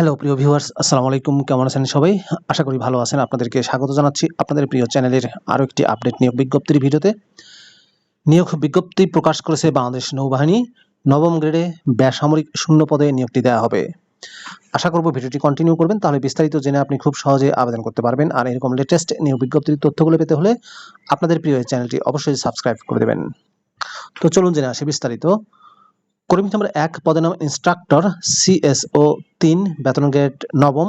Hello প্রিয় viewers আসসালামু আলাইকুম। কেমন আছেন সবাই? আশা করি ভালো আছেন। আপনাদেরকে স্বাগত জানাচ্ছি আপনাদের প্রিয় চ্যানেলের আরও একটি আপডেট নিয়োগ বিজ্ঞপ্তির ভিডিওতে। নিয়োগ বিজ্ঞপ্তি প্রকাশ করেছে বাংলাদেশ নৌবাহিনী। নবম গ্রেডে বেসামরিক শূন্য পদে নিয়োগটি দেওয়া হবে। আশা করব ভিডিওটি কন্টিনিউ করবেন, তাহলে বিস্তারিত জেনে আপনি খুব সহজে আবেদন করতে পারবেন। আর এরকম লেটেস্ট নিয়োগ বিজ্ঞপ্তির তথ্যগুলো পেতে হলে আপনাদের প্রিয় চ্যানেলটি অবশ্যই সাবস্ক্রাইব করে দেবেন। তো চলুন জেনে আসি বিস্তারিত। কর্মী নাম্বার এক পদের নাম ইনস্ট্রাক্টর সিএসও তিন, বেতন গ্রেড নবম।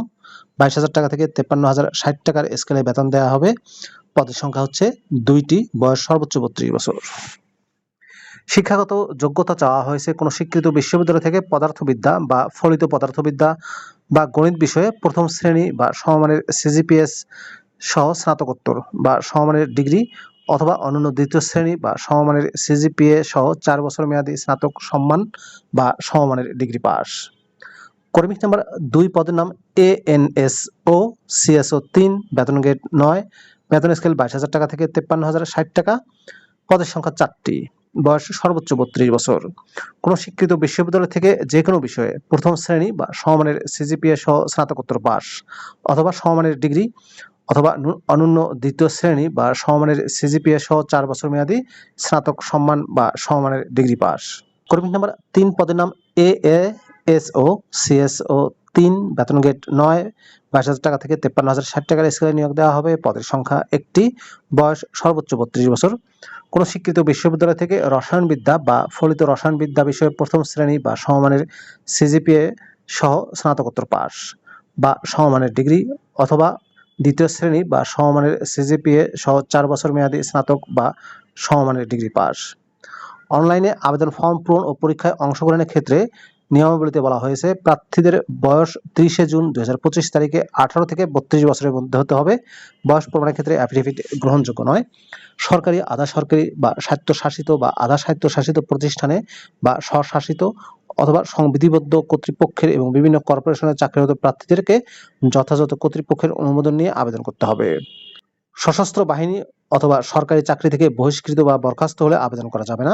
বাইশ হাজার টাকা থেকে তেপ্পান্ন হাজার ষাট টাকার স্কেলে বেতন দেওয়া হবে। পদের সংখ্যা হচ্ছে দুইটি, বয়স সর্বোচ্চ বত্রিশ বছর। শিক্ষাগত যোগ্যতা চাওয়া হয়েছে কোনো স্বীকৃত বিশ্ববিদ্যালয় থেকে পদার্থবিদ্যা বা ফলিত পদার্থবিদ্যা বা গণিত বিষয়ে প্রথম শ্রেণি বা সমমানের সিজিপিএস সহ স্নাতকোত্তর বা সমমানের ডিগ্রি অথবা অন্যান্য দ্বিতীয় শ্রেণি বা সমমানের সিজিপিএ সহ চার বছর মেয়াদী স্নাতক সম্মান বা সমমানের ডিগ্রি পাস। কর্মিক নাম্বার দুই পদের নাম A N S O CSO তিন, বেতন গেট নয়, বেতন স্কেল বাইশ হাজার টাকা থেকে তেপ্পান্ন হাজার ষাট টাকা, পদের সংখ্যা চারটি, বয়স সর্বোচ্চ বত্রিশ বছর। কোনো স্বীকৃত বিশ্ববিদ্যালয় থেকে যে কোনো বিষয়ে প্রথম শ্রেণি বা সমমানের সিজিপিএ সহ স্নাতকোত্তর পাস অথবা সমমানের ডিগ্রি অথবা অনন্য দ্বিতীয় শ্রেণি বা সমমানের সিজিপিএ সহ চার বছর মেয়াদী স্নাতক সম্মান বা সমমানের ডিগ্রি পাস। কর্মী নাম্বার তিন পদের নাম এ এস ও সিএস ও তিন, বেতন গেট নয়, বাইশ হাজার টাকা থেকে তেপ্পান্ন হাজার ষাট টাকার স্কেলে নিয়োগ দেওয়া হবে। পদের সংখ্যা একটি, বয়স সর্বোচ্চ বত্রিশ বছর। কোনো স্বীকৃত বিশ্ববিদ্যালয় থেকে রসায়নবিদ্যা বা ফলিত রসায়নবিদ্যা বিষয়ে প্রথম শ্রেণি বা সমমানের সিজিপিএ সহ স্নাতকোত্তর পাস বা সমমানের ডিগ্রি অথবা দ্বিতীয় শ্রেণি বা সমমানের সিজিপিএ সহ চার বছর মেয়াদী স্নাতক বা সমমানের ডিগ্রি পাস। অনলাইনে আবেদন ফর্ম পূরণ ও পরীক্ষায় অংশগ্রহণের ক্ষেত্রে নিয়মাবলীতে বলা হয়েছে, প্রার্থীদের বয়স তিরিশে জুন হাজার পঁচিশ তারিখে আঠারো থেকে বত্রিশ বছরের মধ্যে হতে হবে। বয়স প্রমাণের ক্ষেত্রে অ্যাফিডেভিট গ্রহণযোগ্য নয়। সরকারি, আধা সরকারি বা স্বায়ত্তশাসিত বা আধা স্বায়ত্তশাসিত প্রতিষ্ঠানে বা স্বশাসিত অথবা সংবিধিবদ্ধ কর্তৃপক্ষের এবং বিভিন্ন কর্পোরেশনের চাকরিরত প্রার্থীদেরকে যথাযথ কর্তৃপক্ষের অনুমোদন নিয়ে আবেদন করতে হবে। সশস্ত্র বাহিনী অথবা সরকারি চাকরি থেকে বহিষ্কৃত বা বরখাস্ত হলে আবেদন করা যাবে না।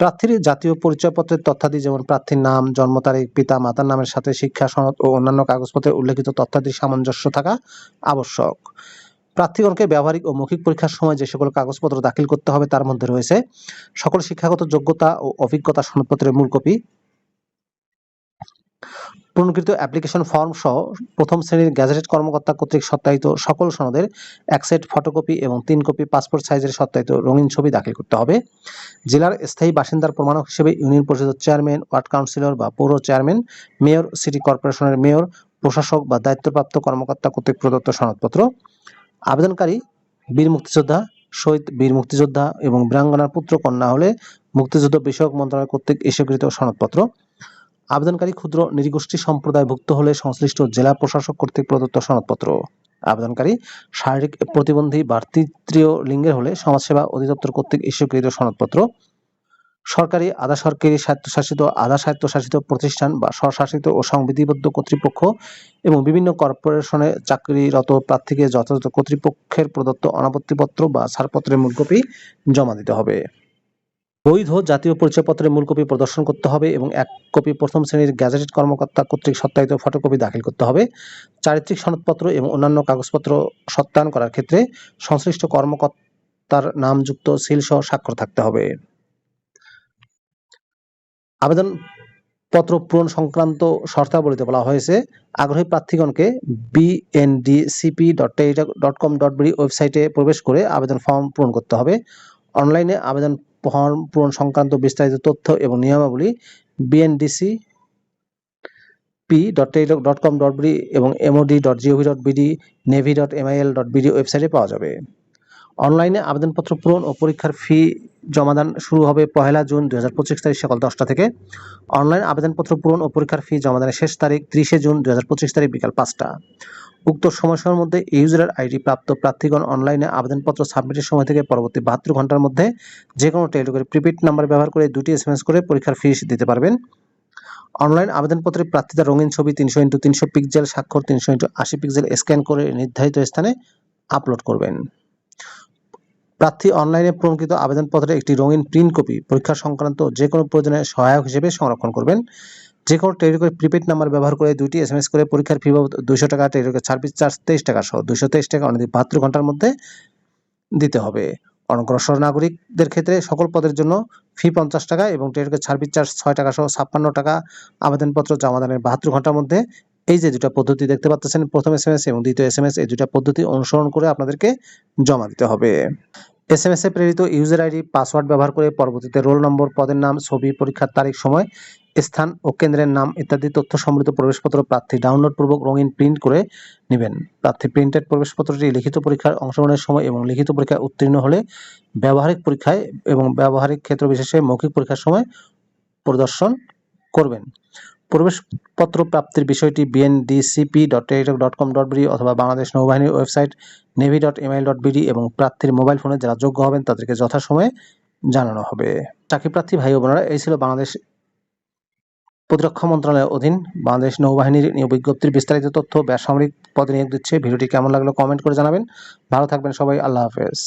প্রার্থীর জাতীয় পরিচয়পত্রের তথ্যাদি যেমন প্রার্থীর নাম, জন্ম তারিখ, পিতা, মাতার নামের সাথে শিক্ষা, সনদ ও অন্যান্য কাগজপত্রে উল্লেখিত তথ্যাদি সামঞ্জস্য থাকা আবশ্যক। প্রার্থীগণকে ব্যবহারিক ও মৌখিক পরীক্ষার সময় যে সকল কাগজপত্র দাখিল করতে হবে তার মধ্যে রয়েছে সকল শিক্ষাগত যোগ্যতা ও অভিজ্ঞতা সনদপত্রের মূল কপি পূরণকৃত অ্যাপ্লিকেশন ফর্ম সহ প্রথম শ্রেণির গ্যাজেটেড কর্মকর্তা কর্তৃক সত্যায়িত সকল সনদের এক সেট ফটোকপি এবং তিন কপি পাসপোর্ট সাইজের সত্যায়িত রঙিন ছবি দাখিল করতে হবে। জেলার স্থায়ী বাসিন্দার প্রমাণক হিসেবে ইউনিয়ন পরিষদের চেয়ারম্যান, ওয়ার্ড কাউন্সিলর বা পৌর চেয়ারম্যান, মেয়র, সিটি কর্পোরেশনের মেয়র, প্রশাসক বা দায়িত্বপ্রাপ্ত কর্মকর্তা কর্তৃক প্রদত্ত সনদপত্র, আবেদনকারী, বীর মুক্তিযোদ্ধা, শহীদ বীর মুক্তিযোদ্ধা এবং বীরাঙ্গনার পুত্র কন্যা হলে মুক্তিযুদ্ধ বিষয়ক মন্ত্রণালয় কর্তৃক ইস্যুকৃত সনদপত্র। আবেদনকারী ক্ষুদ্র নৃগোষ্ঠী সম্প্রদায়ভুক্ত হলে সংশ্লিষ্ট জেলা প্রশাসক কর্তৃক প্রদত্ত সনদপত্র। আবেদনকারী শারীরিক প্রতিবন্ধী বা তৃতীয় লিঙ্গের হলে সমাজসেবা অধিদপ্তর কর্তৃক ইস্যুকৃত সনদপত্র। সরকারি আধা সরকারি স্বায়ত্তশাসিত, আধা স্বায়ত্তশাসিত প্রতিষ্ঠান বা স্বশাসিত ও সংবিধিবদ্ধ কর্তৃপক্ষ এবং বিভিন্ন কর্পোরেশনে চাকরিরত প্রার্থীকে যথাযথ কর্তৃপক্ষের প্রদত্ত অনাপত্তিপত্র বা ছাড়পত্রের মূল কপি জমা দিতে হবে। বৈধ জাতীয় পরিচয়পত্রের মূল কপি প্রদর্শন করতে হবে এবং এক কপি প্রথম শ্রেণির গ্যাজেটেড কর্মকর্তা কর্তৃক সত্যায়িত ফটোকপি দাখিল করতে হবে। চারিত্রিক সনদপত্র এবং অন্যান্য কাগজপত্র সত্যায়ন করার ক্ষেত্রে সংশ্লিষ্ট কর্মকর্তার নামযুক্ত সিল সহ স্বাক্ষর থাকতে হবে। আবেদন পত্র পূরণ সংক্রান্ত শর্তাবলীতে বলা হয়েছে, আগ্রহী প্রার্থীগণকে BNDCP dot dot com dot BD ওয়েবসাইটে প্রবেশ করে আবেদন ফর্ম পূরণ করতে হবে। অনলাইনে আবেদন ফর্ম পূরণ সংক্রান্ত বিস্তারিত তথ্য এবং নিয়মাবলী BNDC P dot dot com dot BD এবং MOD dot GOV dot BD navy dot MIL dot BD ওয়েবসাইটে পাওয়া যাবে। অনলাইনে আবেদনপত্র পূরণ ও পরীক্ষার ফি জমাদান শুরু হবে পহেলা জুন দুই হাজার পঁচিশ তারিখ সকাল দশটা থেকে। অনলাইন আবেদনপত্র পূরণ ও পরীক্ষার ফি জমাদানের শেষ তারিখ ত্রিশে জুন দুই হাজার পঁচিশ তারিখ বিকাল পাঁচটা। উক্ত সময়সীমার মধ্যে ইউজারের আইডি প্রাপ্ত প্রার্থীগণ অনলাইনে আবেদনপত্র সাবমিটের সময় থেকে পরবর্তী বাহাত্তর ঘণ্টার মধ্যে যে কোনো টেলিটকের প্রিপেড নাম্বার ব্যবহার করে দুটি এসএমএস করে পরীক্ষার ফি দিতে পারবেন। অনলাইন আবেদনপত্রে প্রার্থীদের রঙিন ছবি তিনশো ইন্টু তিনশো পিক্সেল, স্বাক্ষর তিনশো ইন্টু আশি পিক্সেল স্ক্যান করে নির্ধারিত স্থানে আপলোড করবেন। প্রার্থী অনলাইনে পূরণকৃত আবেদনপত্রের একটি রঙিন প্রিন্ট কপি পরীক্ষা সংক্রান্ত যে কোনো প্রয়োজনে সহায়ক হিসেবে সংরক্ষণ করবেন। যে কোনো টেলিটকের প্রিপেড নাম্বার ব্যবহার করে দুটি এস এম এস করে পরীক্ষার ফি বাবদ দুইশো টাকা টেলিটকের সার্ভিস চার্জ তেইশ টাকা সহ দুইশো তেইশ টাকা অনধিক বাহাত্তর ঘণ্টার মধ্যে দিতে হবে। অনগ্রসর নাগরিকদের ক্ষেত্রে সকল পদের জন্য ফি পঞ্চাশ টাকা এবং টেলিটকের সার্ভিস চার্জ ছয় টাকা সহ ছাপ্পান্ন টাকা আবেদনপত্র জমাদানের বাহাত্তর ঘণ্টার মধ্যে এই যে দুটা পদ্ধতি দেখতে পাচ্ছেন, প্রথম এস এম এস এবং দ্বিতীয় এস এম এস এই দুটা পদ্ধতি অনুসরণ করে আপনাদেরকে জমা দিতে হবে। এসএমএস এ প্রেরিত ইউজার আইডি, পাসওয়ার্ড ব্যবহার করে পরবর্তীতে রোল নম্বর, পদের নাম, ছবি, পরীক্ষার তারিখ, সময়, স্থান ও কেন্দ্রের নাম ইত্যাদি তথ্য সমৃদ্ধ প্রবেশপত্র প্রার্থী ডাউনলোড পূর্বক রঙিন প্রিন্ট করে নেবেন। প্রার্থী প্রিন্টেড প্রবেশপত্রটি লিখিত পরীক্ষার অংশগ্রহণের সময় এবং লিখিত পরীক্ষায় উত্তীর্ণ হলে ব্যবহারিক পরীক্ষায় এবং ব্যবহারিক ক্ষেত্র বিশেষে মৌখিক পরীক্ষার সময় প্রদর্শন করবেন। প্রবেশপত্র প্রাপ্তির বিষয়টি BNDCP dot Teletalk dot com dot BD অথবা বাংলাদেশ নৌবাহিনীর website navy dot MIL dot BD এবং প্রার্থীর মোবাইল ফোনে যারা যোগ্য হবেন তাদেরকে যথাসময়ে জানানো হবে। চাকরি প্রার্থী ভাই বোনেরা, এই ছিল বাংলাদেশ প্রতিরক্ষা মন্ত্রণালয়ের অধীন বাংলাদেশ নৌবাহিনীর বিজ্ঞপ্তির বিস্তারিত তথ্য। বেসামরিক পদে নিয়োগ দিচ্ছে। ভিডিওটি কেমন লাগল কমেন্ট করে জানাবেন। ভালো থাকবেন সবাই। আল্লাহ হাফেজ।